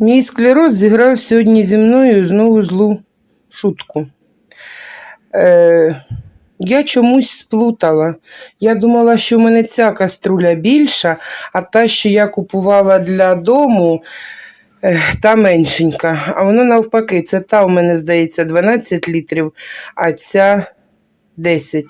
Мій склероз зіграв сьогодні зі мною знову злу шутку. Е, я чомусь сплутала. Я думала, що в мене ця каструля більша, а та, що я купувала для дому, е, та меншенька. А воно навпаки, це та у мене, здається, 12 літрів, а ця 10.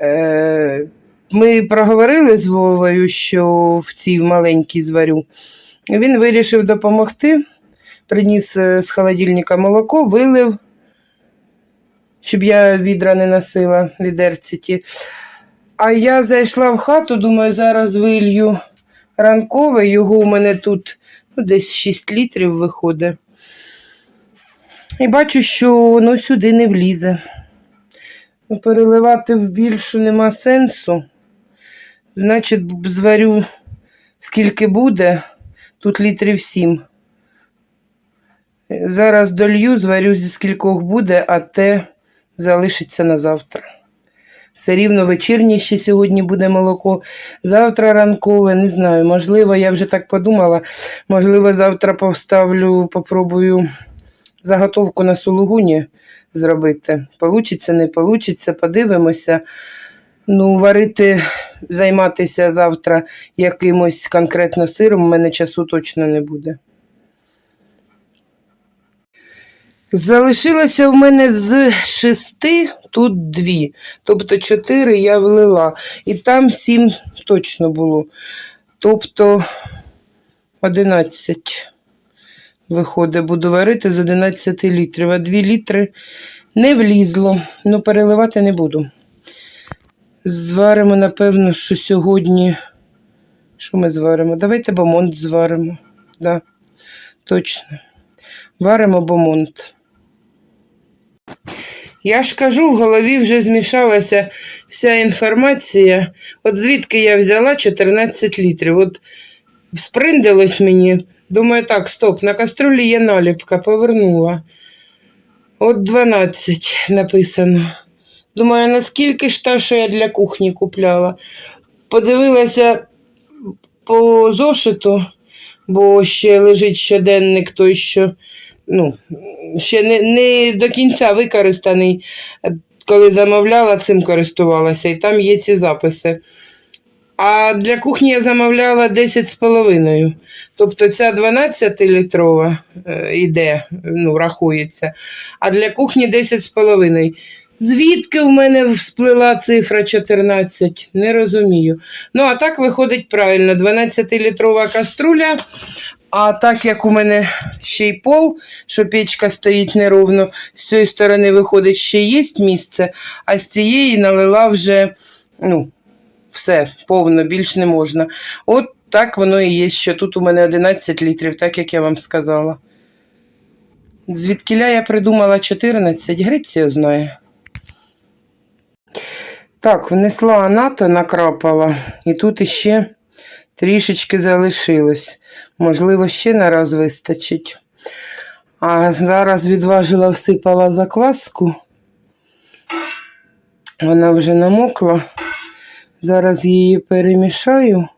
Е, ми проговорили з Вовою, що в цій маленькій зварю. Він вирішив допомогти, приніс е, з холодильника молоко, вилив, щоб я відра не носила відерці ті. А я зайшла в хату, думаю, зараз вилью ранкове, його у мене тут ну, десь 6 літрів виходить. І бачу, що воно сюди не влізе. Ну, Переливати в більшу нема сенсу. Значить, зварю скільки буде, тут літрів сім. Зараз долью, зварю зі скількох буде, а те залишиться на завтра. Все рівно вечірнє ще сьогодні буде молоко. Завтра ранкове, не знаю. Можливо, я вже так подумала. Можливо, завтра поставлю, попробую заготовку на сулугуні зробити. Получиться, не получиться, подивимося. Ну, варити, займатися завтра якимось конкретно сиром, у мене часу точно не буде. Залишилося в мене з шести, тут дві. Тобто чотири я влила. І там сім точно було. Тобто 11 виходить, буду варити з 11 літрів, а 2 літри не влізло. Ну, переливати не буду. Зваримо, напевно, що сьогодні. Що ми зваримо? Давайте бомонт зваримо. Да, точно. Варимо бомонт. Я ж кажу, в голові вже змішалася вся інформація. От звідки я взяла 14 літрів. От сприндилось мені. Думаю, так, стоп, на каструлі є наліпка, повернула. От 12 написано. Думаю, наскільки ж та, що я для кухні купляла. Подивилася по зошиту, бо ще лежить щоденник той, що ну, ще не, не до кінця використаний. Коли замовляла, цим користувалася, і там є ці записи. А для кухні я замовляла 10,5. Тобто ця 12-літрова е, іде, ну, рахується, а для кухні 10,5. Звідки в мене всплила цифра 14? Не розумію. Ну, а так виходить правильно: 12-літрова каструля. А так як у мене ще й пол, що печка стоїть неровно, з цієї сторони виходить, ще є місце, а з цієї налила вже, ну, все, повно, більш не можна. От так воно і є, що тут у мене 11 літрів, так як я вам сказала. Звідкіля я придумала 14, Греція знає. Так, внесла анато, накрапала, і тут іще трішечки залишилось. Можливо, ще на раз вистачить. А зараз відважила, всипала закваску. Вона вже намокла. Зараз її перемішаю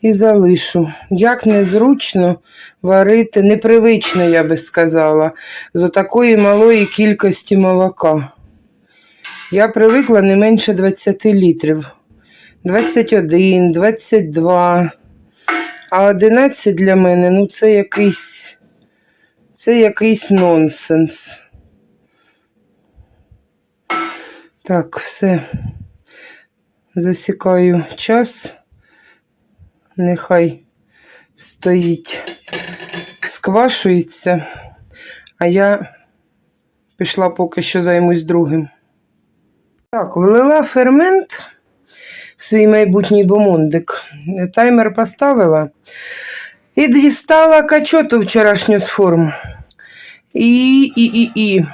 і залишу. Як незручно варити, непривично, я би сказала, з такої малої кількості молока. Я привикла не менше 20 літрів. 21, 22. А 11 для мене, ну це якийсь. Це якийсь нонсенс. Так, все. Засікаю час. Нехай стоїть, сквашується, а я пішла поки що займусь другим. Так, влила фермент в свій майбутній бомондик. Таймер поставила і дістала качоту вчорашню з форм. І, і, і, і.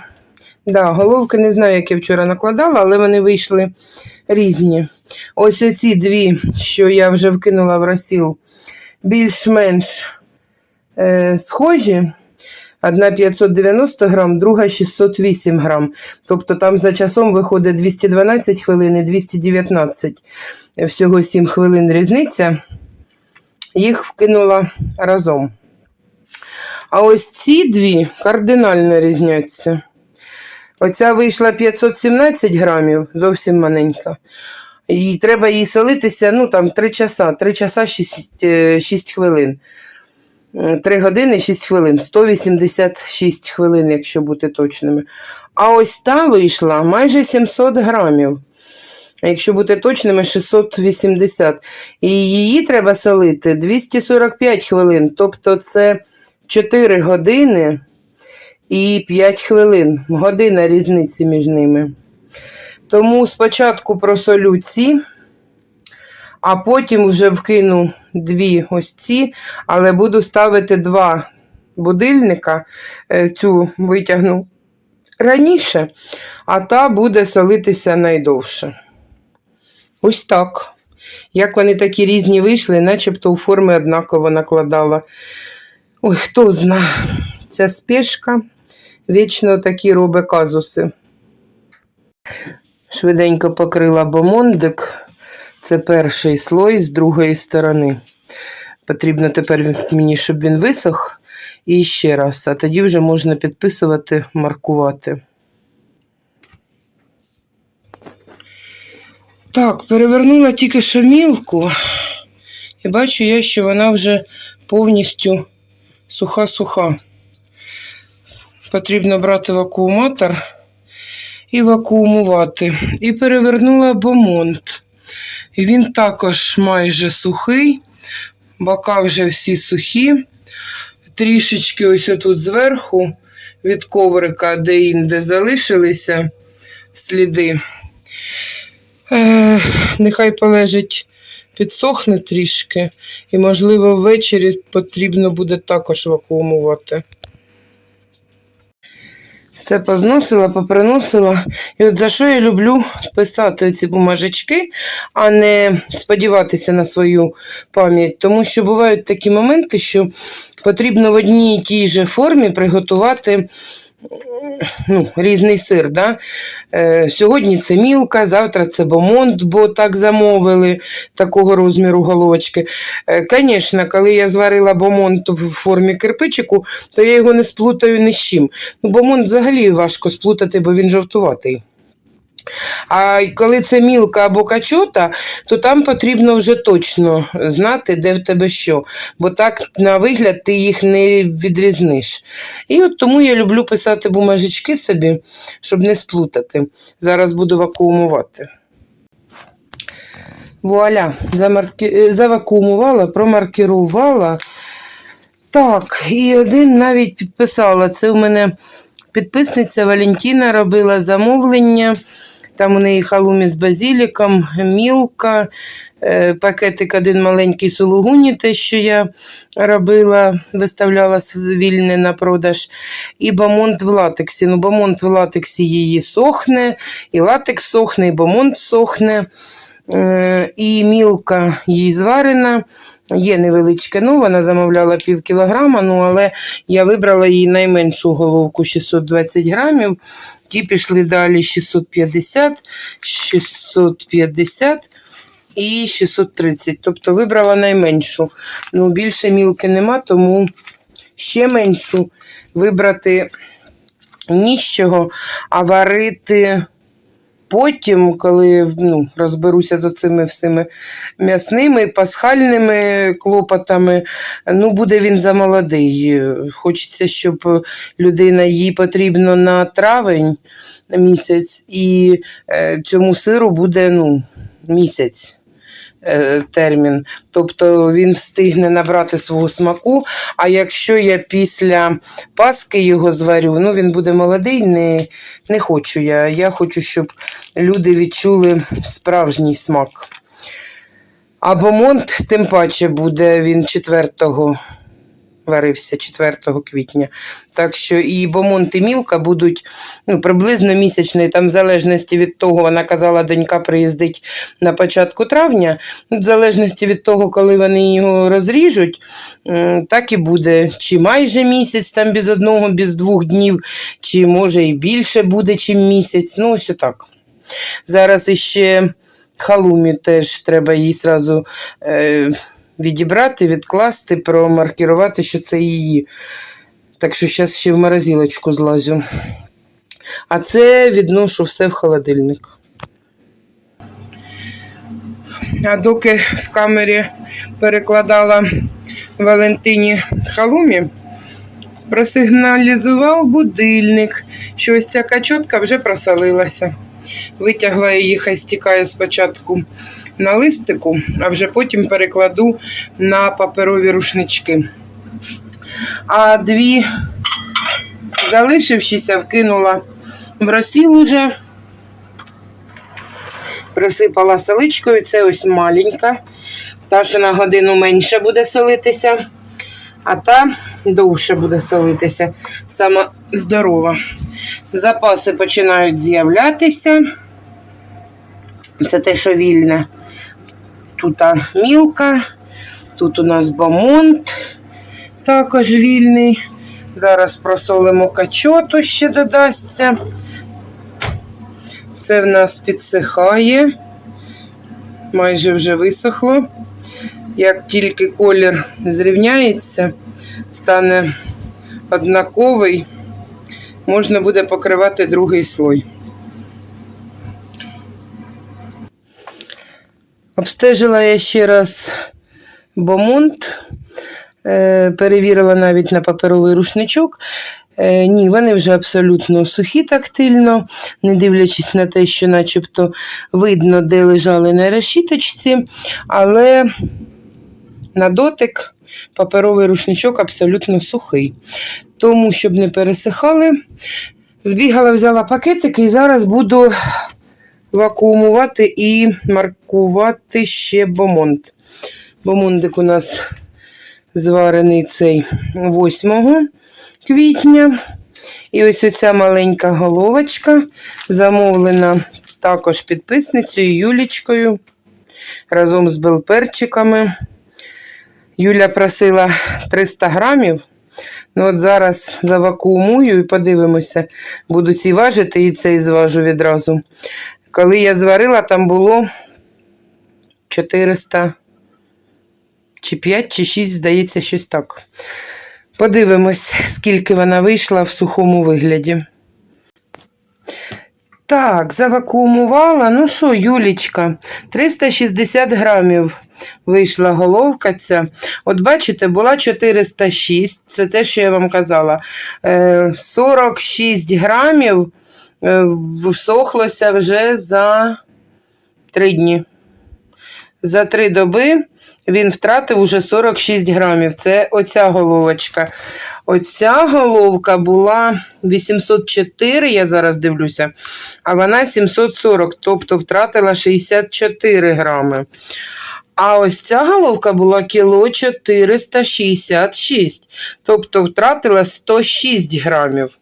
Да, головки не знаю, як я вчора накладала, але вони вийшли різні. Ось оці дві, що я вже вкинула в розсіл, більш-менш е, схожі. Одна 590 грам, друга 608 грам. Тобто там за часом виходить 212 хвилин і 219. Всього 7 хвилин різниця. Їх вкинула разом. А ось ці дві кардинально різняться. Оця вийшла 517 грамів, зовсім маленька. І треба їй солитися, ну там 3 часа, 3 часа 6, 6 хвилин. 3 години 6 хвилин, 186 хвилин, якщо бути точними. А ось та вийшла майже 700 грамів. Якщо бути точними, 680. І її треба солити 245 хвилин. Тобто це 4 години і 5 хвилин. Година різниці між ними. Тому спочатку просолю ці, а потім вже вкину дві ось ці, але буду ставити два будильника, е, цю витягну раніше, а та буде солитися найдовше. Ось так. Як вони такі різні вийшли, начебто у форми однаково накладала. Ой, хто зна, ця спешка вічно такі робить казуси. Швиденько покрила бомондик. Це перший слой з другої сторони. Потрібно тепер мені, щоб він висох. І ще раз, а тоді вже можна підписувати, маркувати. Так, перевернула тільки що мілку. І бачу я, що вона вже повністю суха-суха. Потрібно брати вакууматор і вакуумувати. І перевернула бомонт. Він також майже сухий, бока вже всі сухі. Трішечки ось отут зверху від коврика, де інде залишилися сліди. Е, нехай полежить, підсохне трішки, і, можливо, ввечері потрібно буде також вакуумувати. Все позносила, поприносила. І от за що я люблю писати ці бумажечки, а не сподіватися на свою пам'ять. Тому що бувають такі моменти, що потрібно в одній і тій же формі приготувати ну, різний сир. Да? Е, сьогодні це мілка, завтра це бомонд, бо так замовили такого розміру головочки. Звісно, коли я зварила бомонт в формі кирпичику, то я його не сплутаю ні з чим. Ну, Бомонт взагалі важко сплутати, бо він жовтуватий. А коли це мілка або качота, то там потрібно вже точно знати, де в тебе що. Бо так, на вигляд, ти їх не відрізниш. І от тому я люблю писати бумажечки собі, щоб не сплутати. Зараз буду вакуумувати. Вуаля, замарки... е, завакуумувала, промаркірувала. Так, і один навіть підписала. Це у мене підписниця Валентина робила замовлення. Там у неї халумі з базіліком, мілка, пакетик один маленький сулугуні, те, що я робила, виставляла вільне на продаж. І бамонт в латексі. Ну, бамонт в латексі її сохне, і латекс сохне, і бамонт сохне. Е, І мілка їй зварена. Є невеличке, ну вона замовляла пів кілограма, ну але я вибрала їй найменшу головку 620 грамів. Ті пішли далі 650, 650 і 630. Тобто вибрала найменшу. Ну, більше мілки нема, тому ще меншу вибрати нічого, а варити потім, коли ну, розберуся з цими всіми м'ясними, пасхальними клопотами, ну, буде він замолодий. Хочеться, щоб людина їй потрібно на травень місяць, і е, цьому сиру буде ну, місяць. Е, Термін, тобто він встигне набрати свого смаку. А якщо я після Паски його зварю, ну він буде молодий, не, не хочу я. Я хочу, щоб люди відчули справжній смак. А бомонт, тим паче, буде він 4 варився 4 квітня. Так що і бомонт, і мілка будуть ну, приблизно місячної, там в залежності від того, вона казала, донька приїздить на початку травня. Ну, В залежності від того, коли вони його розріжуть, так і буде. Чи майже місяць, там без одного, без двох днів, чи може і більше буде, чим місяць. Ну, ось так. Зараз іще халумі теж треба її зразу е, відібрати, відкласти, промаркірувати, що це її Так що зараз ще в морозилочку злазю. А це відношу все в холодильник. А доки в камері перекладала Валентині халумі, просигналізував будильник, що ось ця качотка вже просолилася. Витягла її, хай стікає спочатку на листику, а вже потім перекладу на паперові рушнички. А дві залишившися, вкинула в розсіл уже, присипала соличкою, це ось маленька. Та, що на годину менше буде солитися, а та довше буде солитися. Сама здорова. Запаси починають з'являтися. Це те, що вільне. Тут мілка, тут у нас бомонт також вільний. Зараз просолимо качоту ще додасться. Це в нас підсихає, майже вже висохло. Як тільки колір зрівняється, стане однаковий, можна буде покривати другий слой. Обстежила я ще раз бомонт, е, перевірила навіть на паперовий рушничок. Е, Ні, вони вже абсолютно сухі тактильно, не дивлячись на те, що начебто видно, де лежали на решіточці, але на дотик паперовий рушничок абсолютно сухий. Тому, щоб не пересихали, збігала, взяла пакетики і зараз буду вакуумувати і маркувати ще бомонд. Бомондик у нас зварений цей 8 квітня. І ось оця маленька головочка замовлена також підписницею Юлічкою разом з белперчиками. Юля просила 300 грамів. Ну от зараз завакуумую і подивимося. Буду ці важити і цей зважу відразу. Коли я зварила, там було 400 чи 5, чи 6, здається, щось так. Подивимось, скільки вона вийшла в сухому вигляді. Так, завакуумувала. Ну що, Юлічка, 360 грамів вийшла головка ця. От бачите, була 406, це те, що я вам казала. Е, 46 грамів е, всохлося вже за 3 дні. За 3 доби він втратив уже 46 грамів. Це оця головочка. Оця головка була 804, я зараз дивлюся, а вона 740, тобто втратила 64 грами. А ось ця головка була кіло 466, тобто втратила 106 грамів.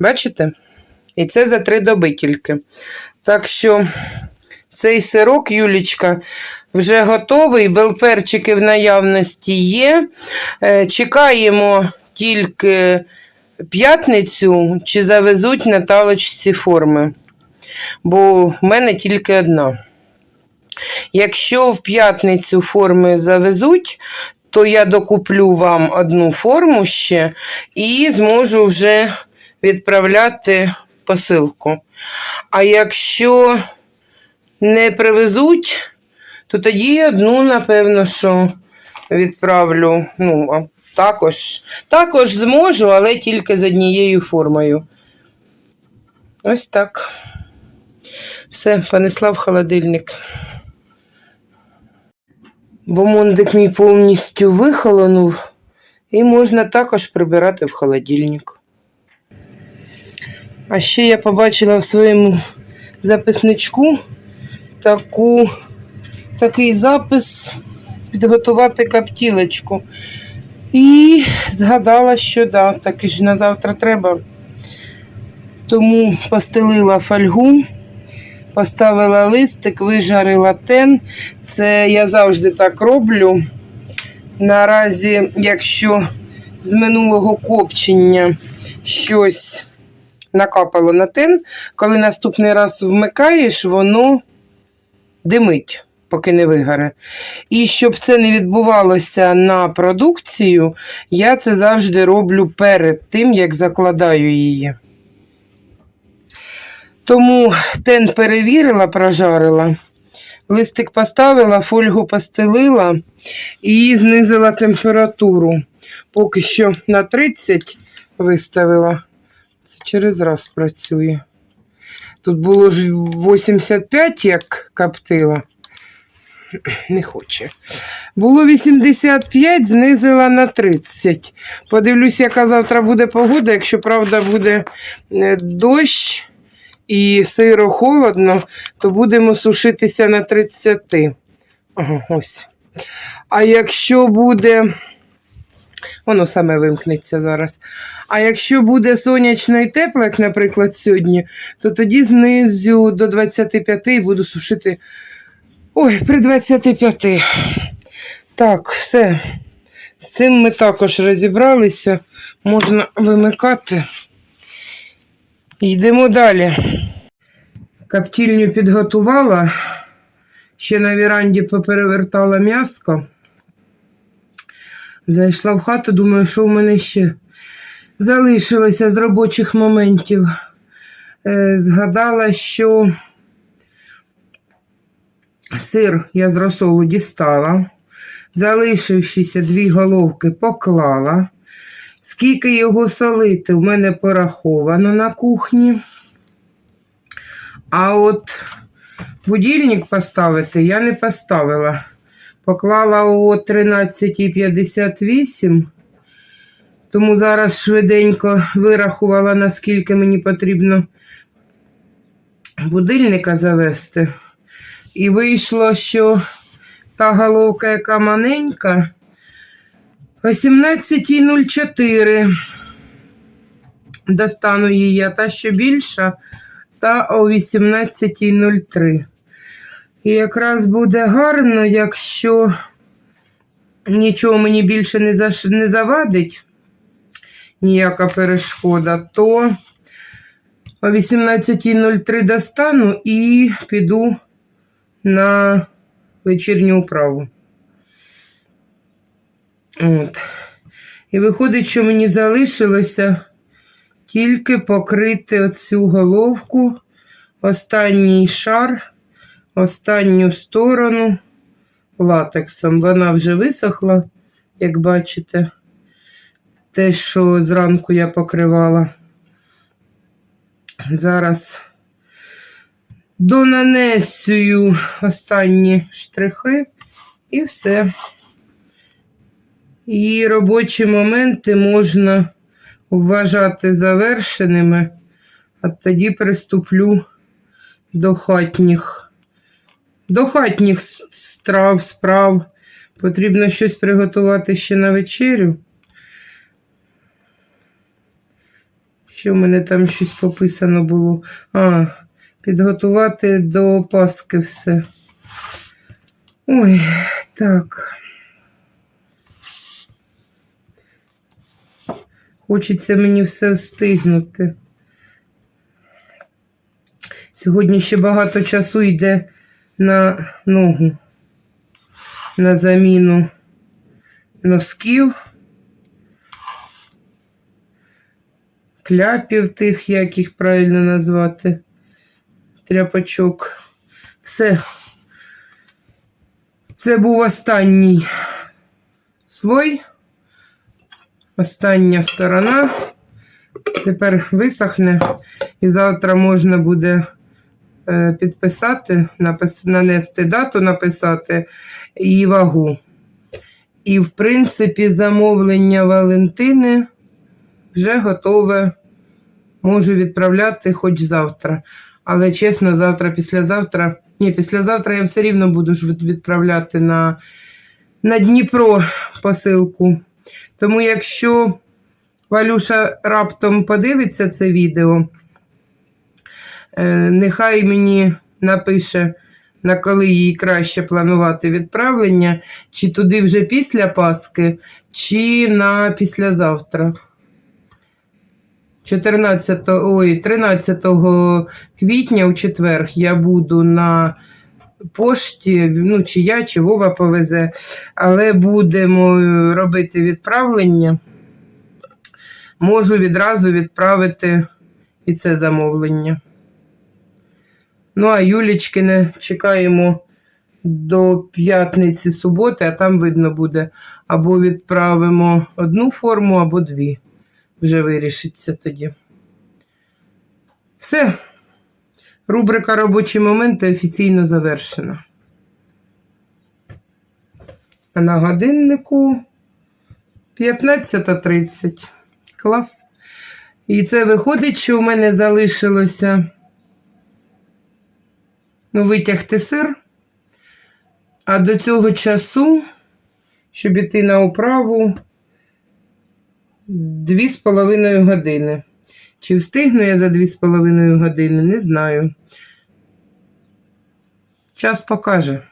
Бачите? І це за три доби тільки. Так що цей сирок, Юлічка, вже готовий, белперчики в наявності є. Е, Чекаємо тільки п'ятницю, чи завезуть на талочці форми. Бо в мене тільки одна. Якщо в п'ятницю форми завезуть, то я докуплю вам одну форму ще і зможу вже відправляти посилку. А якщо не привезуть, то тоді одну, напевно, що відправлю. Ну, а також, також зможу, але тільки з однією формою. Ось так. Все, понесла в холодильник. Бо мондик мій повністю вихолонув, і можна також прибирати в холодильник. А ще я побачила в своєму записничку таку, такий запис підготувати каптілечку. І згадала, що да, таки ж на завтра треба. Тому постелила фольгу, поставила листик, вижарила тен. Це я завжди так роблю. Наразі, якщо з минулого копчення щось накапало на тен, коли наступний раз вмикаєш, воно димить. поки не вигаре. І щоб це не відбувалося на продукцію, я це завжди роблю перед тим, як закладаю її. Тому тен перевірила, прожарила, листик поставила, фольгу постелила і знизила температуру. Поки що на 30 виставила. Це через раз працює. Тут було ж 85, як коптила. Не хоче. Було 85, знизила на 30. Подивлюсь, яка завтра буде погода. Якщо правда буде е, дощ і сиро холодно, то будемо сушитися на 30. Ага, ось. А якщо буде. Воно саме вимкнеться зараз. А якщо буде сонячно і тепло, як, наприклад, сьогодні, то тоді знизу до 25 і буду сушити. Ой, при 25. Так, все. З цим ми також розібралися. Можна вимикати. Йдемо далі. Каптільню підготувала. Ще на віранді поперевертала м'яско. Зайшла в хату, думаю, що в мене ще залишилося з робочих моментів. Е, згадала, що сир я з розсолу дістала, залишившися дві головки поклала. Скільки його солити, в мене пораховано на кухні. А от будильник поставити я не поставила. Поклала о 13.58, тому зараз швиденько вирахувала, наскільки мені потрібно будильника завести. І вийшло, що та головка, яка маленька, о 17.04 достану її, а та що більша, та о 18.03. І якраз буде гарно, якщо нічого мені більше не, заш... не завадить, ніяка перешкода, то о 18.03 достану і піду на вечірню управу. От. І виходить, що мені залишилося тільки покрити оцю головку, останній шар останню сторону латексом. Вона вже висохла, як бачите, те, що зранку я покривала. Зараз донанесую останні штрихи і все. І робочі моменти можна вважати завершеними, а тоді приступлю до хатніх. До хатніх страв, справ. Потрібно щось приготувати ще на вечерю. Що в мене там щось пописано було? А, підготувати до Паски все. Ой, так. Хочеться мені все встигнути. Сьогодні ще багато часу йде на ногу, на заміну носків, кляпів тих, як їх правильно назвати, тряпочок. Все. Це був останній слой, остання сторона. Тепер висохне, і завтра можна буде підписати, напис, нанести дату, написати і вагу. І, в принципі, замовлення Валентини вже готове. Можу відправляти хоч завтра. Але чесно, завтра, післязавтра. Ні, післязавтра я все рівно буду ж відправляти на, на Дніпро посилку. Тому, якщо Валюша раптом подивиться це відео, е, нехай мені напише, на коли їй краще планувати відправлення, чи туди вже після Пасхи, чи на післязавтра. 14, ой, 13 квітня у четвер я буду на пошті, ну, чи я, чи Вова повезе, але будемо е, робити відправлення. Можу відразу відправити і це замовлення. Ну, а Юлічкине чекаємо до п'ятниці суботи, а там видно буде. Або відправимо одну форму, або дві. Вже вирішиться тоді. Все. Рубрика робочі моменти офіційно завершена. А на годиннику 15.30. Клас. І це виходить, що в мене залишилося ну, витягти сир. А до цього часу, щоб іти на управу, дві з половиною години. Чи встигну я за дві з половиною години, не знаю. Час покаже.